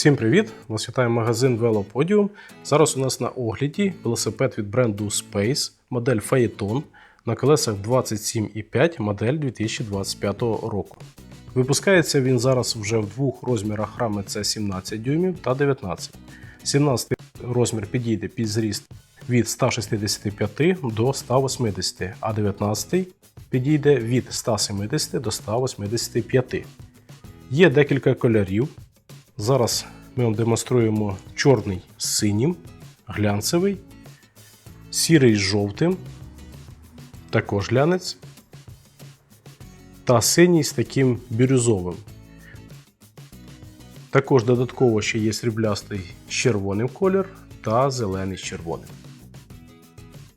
Всім привіт! Вас вітає магазин Velopodium. Зараз у нас на огляді велосипед від бренду Space, модель Phaeton на колесах 27,5 модель 2025 року. Випускається він зараз вже в двох розмірах рами це 17 дюймів та 19. 17 розмір підійде під зріст від 165 до 180, а 19 підійде від 170 до 185. Є декілька кольорів. Зараз ми вам демонструємо чорний з синім, глянцевий, сірий з жовтим, також глянець, та синій з таким бірюзовим. Також додатково ще є сріблястий з червоним колір та зелений з червоним.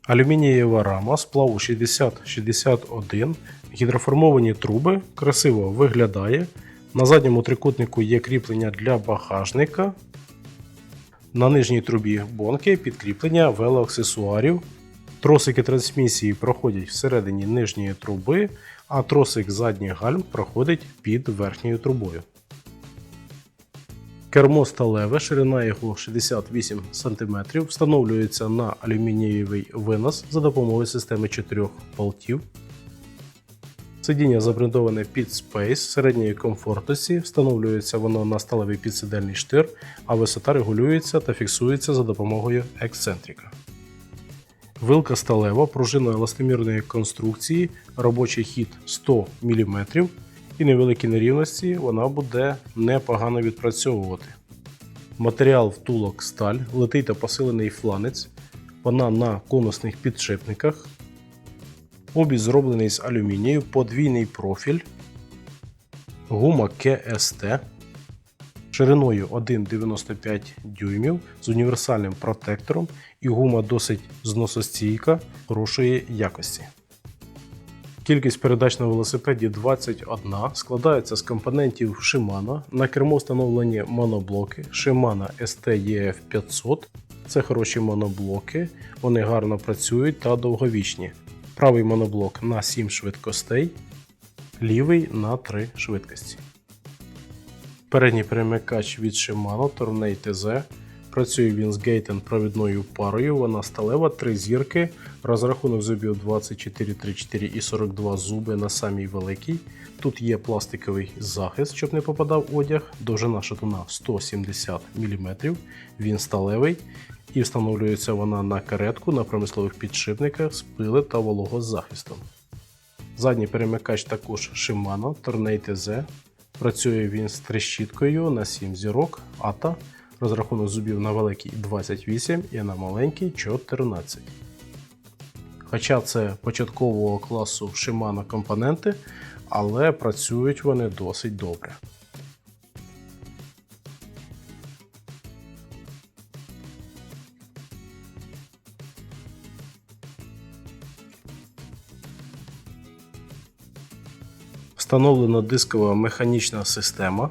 Алюмінієва рама сплаву 6061, гідроформовані труби, красиво виглядає. На задньому трикутнику є кріплення для багажника. На нижній трубі бонки підкріплення велоаксесуарів. Тросики трансмісії проходять всередині нижньої труби, а тросик задніх гальм проходить під верхньою трубою. Кермо сталеве, ширина його 68 см, встановлюється на алюмінієвий винос за допомогою системи 4 болтів. Сидіння забрендоване під Space середньої комфортності, встановлюється воно на сталевий підсидельний штир, а висота регулюється та фіксується за допомогою ексцентрика. Вилка сталева, пружина еластомірної конструкції, робочий хід 100 мм і невеликі нерівності вона буде непогано відпрацьовувати. Матеріал втулок сталь, литий та посилений фланець, вона на конусних підшипниках. Обід зроблений з алюмінію, подвійний профіль, гума КСТ шириною 1,95 дюймів з універсальним протектором і гума досить зносостійка хорошої якості. Кількість передач на велосипеді 21, складається з компонентів Shimano. На кермо встановлені моноблоки Shimano STEF 500. Це хороші моноблоки, вони гарно працюють та довговічні. Правий моноблок на 7 швидкостей, лівий на 3 швидкості. Передній перемикач від Shimano Tourney TZ. Працює він з гейтен провідною парою, вона сталева, 3 зірки, розрахунок зубів 24, 34 і 42 зуби на самій великій. Тут є пластиковий захист, щоб не попадав одяг, довжина шатуна 170 мм, він сталевий і встановлюється вона на каретку на промислових підшипниках з пили та вологозахистом. Задній перемикач також Shimano Tourney TZ. Працює він з трещіткою на 7 зірок ATA, розрахунок зубів на великий 28 і на маленький 14. Хоча це початкового класу Shimano компоненти, але працюють вони досить добре. Встановлена дискова механічна система.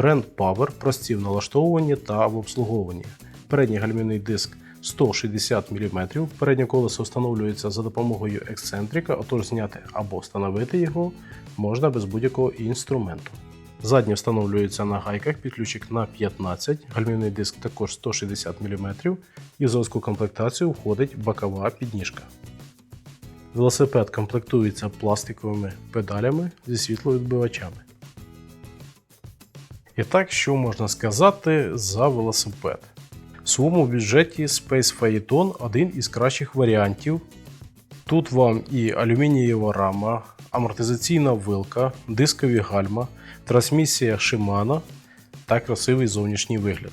Бренд Power прості в налаштовуванні та в обслуговуванні. Передній гальмівний диск 160 мм. Переднє колесо встановлюється за допомогою ексцентрика, отож зняти або встановити його можна без будь-якого інструменту. Заднє встановлюється на гайках, підключик на 15, гальмівний диск також 160 мм і в заводську комплектацію входить бокова підніжка. Велосипед комплектується пластиковими педалями зі світловідбивачами. І так, що можна сказати за велосипед? В своєму бюджеті Space Phaeton один із кращих варіантів. Тут вам і алюмінієва рама, амортизаційна вилка, дискові гальма, трансмісія Shimano та красивий зовнішній вигляд.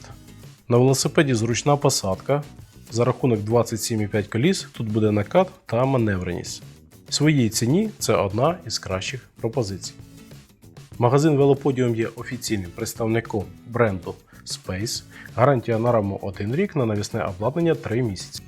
На велосипеді зручна посадка. За рахунок 27,5 коліс тут буде накат та маневреність. Своїй ціні це одна із кращих пропозицій. Магазин Velopodium є офіційним представником бренду Space. Гарантія на раму 1 рік на навісне обладнання 3 місяці.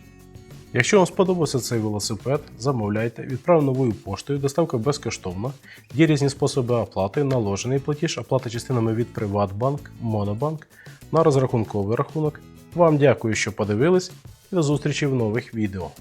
Якщо вам сподобався цей велосипед, замовляйте, відправ новою поштою, доставка безкоштовна. Є різні способи оплати, наложений платіж, оплата частинами від Приватбанк, Монобанк на розрахунковий рахунок. Вам дякую, що подивились, і до зустрічі в нових відео.